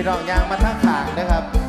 พี่น้องยางมาทั้งขางนะครับ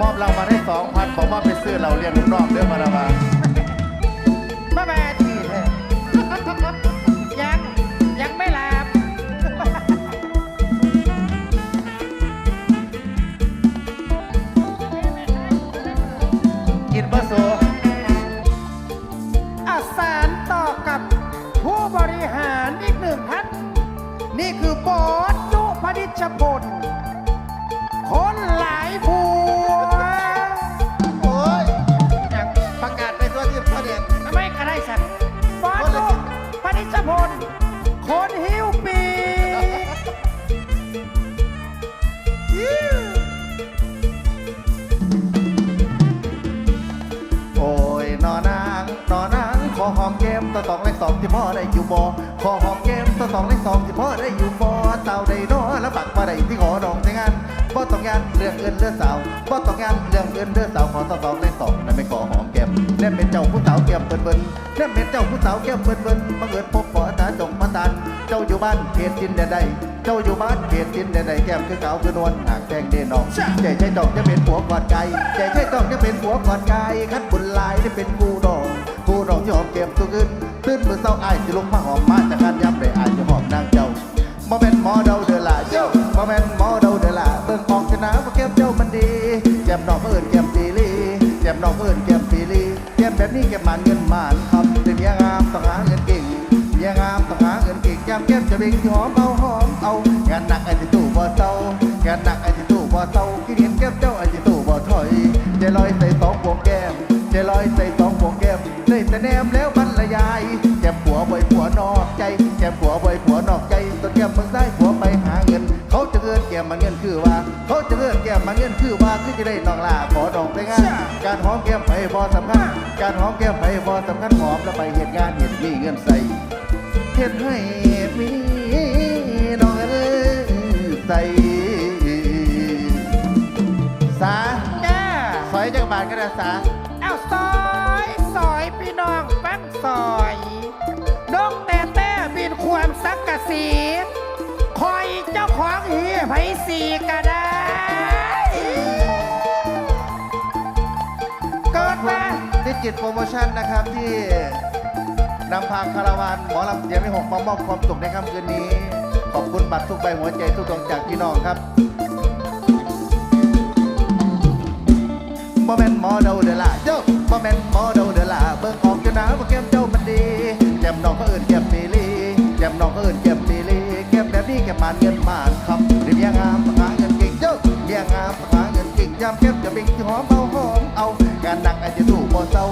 สองพันบอกว่าไปซื้อเราเรียนลูกน้องเรื่องมาละมาบ้าแม่ทีแท้ยังยังไม่หลับกินบะโซ สองเลขสองที่พ่อได้อยู่บ่ขอหอมแก้มตัวสองเลขสองที่พ่อได้อยู่บ่เต่าได้นอแล้วปักมาได้ที่ขอดองในงานบ่ต้องงานเรื่องเงินเรื่องสาวบ่ต้องงานเรื่องเงินเรื่องสาวขอตัวสองเลขสองนั่นไม่ขอหอมแก้มเล่นเป็นเจ้าผู้สาวแก้มเปิ้นเปิ้นเล่นเป็นเจ้าผู้สาวแก้มเปิ้นเปิ้นบังเอิญพบปอตาจงมาตันเจ้าอยู่บ้านเขตจินแดนใดเจ้าอยู่บ้านเขตจินแดนใดแก้มคือขาวคือนวลหากแดงเด่นนองใจใช่ดอกจะเป็นผัวก่อนไก่ใจใช่ดอกจะเป็นผัวก่อนไก่คัดบุญลายได้เป็นกูดองกูดองที่หอมเก็บตัวขึ้น ตื่นมือเศร้าอายจะลงมาหอมมาจากการย้ำได้อายจะหอมนางเจ้าบ่แม่นหมอเดาเดือละเจ้าบ่แม่นหมอเดาเดือละเบิ่งออกชนะว่าแก้มเจ้ามันดีแก้มน้องเอิญแก้มปีลีแก้มน้องเอิญแก้มปีลีแก้มแบบนี้แก้มมันเงินมานคำเป็นเมียงามต้องหาเงินเก่งเมียงามต้องหาเงินเก่งยามแก้มจะเบ่งที่หอมเอาหอมเอางานหนักไอ้ที่ตู้บ่เศร้างานหนักไอ้ที่ตู้บ่เศร้าคิดเห็นแก้มเจ้าไอ้ที่ตู้บ่ถอยใจลอยใส่สองพวงแก้มใจลอยใส่ มเมืองซ้ายผัวไปหาเงิน เขาจะเอื้อนแก้มมันเงินคือว่า เขาจะเอื้อนแก้มมันเงินคือว่าคือจะได้น้องลาขอดองไปงาน การหอมแก้มไปบ่สำคัญ การหอมแก้มไปบ่สำคัญหอมแล้วไปเหตุงานเหตุมีเงินใส่เฮ็ดให้มีน้องเอ้ยใส่สาจ้าซอยจักรบาทก็ได้สา สีก็ได้ เกิดมาดิจิตโปรโมชั่นนะครับที่นำพาคาราวานหมอลำเสียงไม่หกมามอบความสุขในค่ำคืนนี้ ขอบคุณบัตรทุกใบหัวใจทุกดวงจากพี่น้องครับบ่แม่นหมอเดาเดอละเจ้าบ่แม่นหมอเดาเดอละเบิ่งออกจะหนาว่าแก้มเจ้ามันดีแก้มน้องก็เอิ้นแก้มปีลีแก้มน้องก็เอิ้นแก้มปีลีแก้มแบบนี้แก้มมานเงินมานคำ เรียกงามหาเงินเก่งเจ้าเรียกงามหาเงินเก่งยามแก้มจะเบ่งที่หอมเอาหอมเอางานหนักอาจจะสู้บ่เศร้า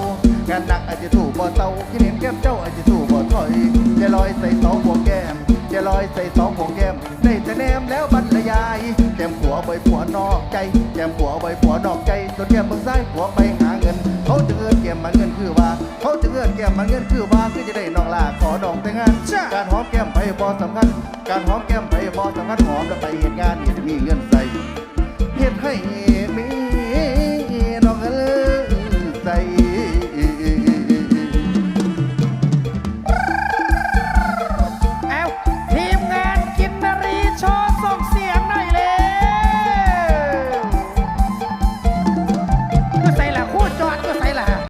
งานหนักอาจจะสู้บ่เศร้าคิดเห็นแก้มเจ้าอาจจะสู้บ่ถอยใจลอยใส่สองหัวแก้มใจลอยใส่สองหัวแก้มได้แต่แนมแล้วบรรยายแก้มผัวใบผัวนอกใจแก้มผัวใบผัวนอกใจส่วนแก้มเมืองซ้ายผัวไปหาเงิน เขาจะเอื้อนแก้มมันเงินคือว่า เขาจะเอื้อนแก้มมันเงินคือว่าคือจะได้น้องลาขอดองแต่งงานจ้ การหอมแก้มไปบอสำคัญ การหอมแก้มไปบอสำคัญหอมแล้วไปเหตุงานเหตุมีเงินใส่เหตุให้